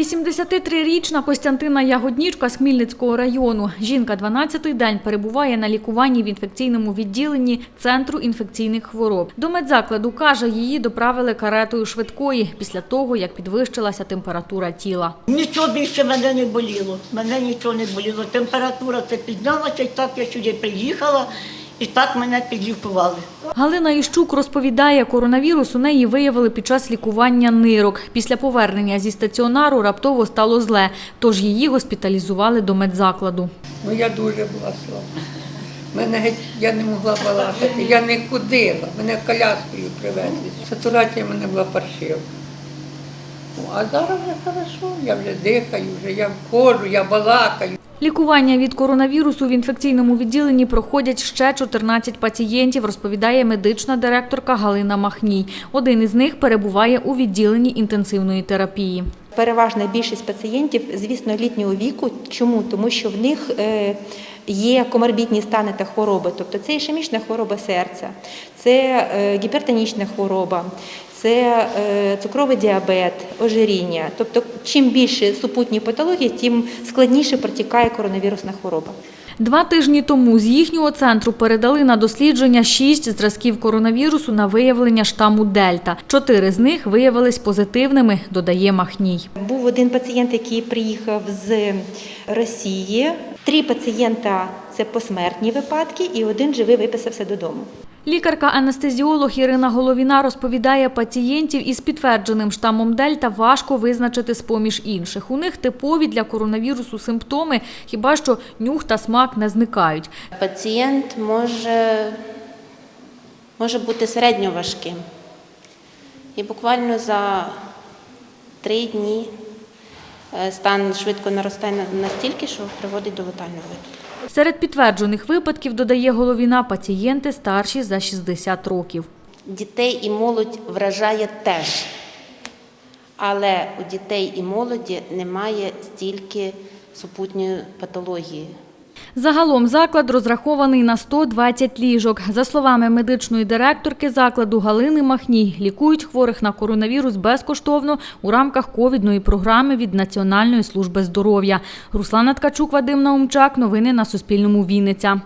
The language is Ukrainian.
83-річна Костянтина Ягоднічка з Хмільницького району. Жінка 12-й день перебуває на лікуванні в інфекційному відділенні Центру інфекційних хвороб. До медзакладу, каже, її доправили каретою швидкої після того, як підвищилася температура тіла. Нічого більше мене не боліло. Мене нічого не боліло. Температура це піднялася, і так я сюди приїхала, і так мене підлікували. Галина Іщук розповідає, коронавірус у неї виявили під час лікування нирок. Після повернення зі стаціонару раптово стало зле, тож її госпіталізували до медзакладу. Ну я дуже була слаба. Мене геть я не могла балакати, я не ходила, мене коляскою привезли. Сатурація мене була паршива. Ну, А зараз вже хорошо, я вже дихаю, вже я входжу, я балакаю. Лікування від коронавірусу в інфекційному відділенні проходять ще 14 пацієнтів, розповідає медична директорка Галина Махній. Один із них перебуває у відділенні інтенсивної терапії. Переважна більшість пацієнтів, звісно, літнього віку. Чому? Тому що в них е, є коморбідні стани та хвороби, тобто це ішемічна хвороба серця, це е, гіпертонічна хвороба, це е, цукровий діабет, ожиріння. Тобто, чим більше супутні патології, тим складніше протікає коронавірусна хвороба. Два тижні тому з їхнього центру передали на дослідження шість зразків коронавірусу на виявлення штаму Дельта. Чотири з них виявились позитивними, додає Махній. Був один пацієнт, який приїхав з Росії. Три пацієнта це посмертні випадки, і один живий виписався додому. Лікарка-анестезіолог Ірина Головіна розповідає, пацієнтів із підтвердженим штамом Дельта важко визначити з-поміж інших. У них типові для коронавірусу симптоми, хіба що нюх та смак не зникають. Пацієнт може, може бути середньо важким. І буквально за три дні стан швидко наростає настільки, що приводить до летального випадку. Серед підтверджених випадків, додає Головіна, пацієнти старші за 60 років. Дітей і молодь вражає теж. Але у дітей і молоді немає стільки супутньої патології. Загалом заклад розрахований на 120 ліжок. За словами медичної директорки закладу Галини Махній, лікують хворих на коронавірус безкоштовно у рамках ковідної програми від Національної служби здоров'я. Руслана Ткачук, Вадим Наумчак. Новини на Суспільному. Вінниця.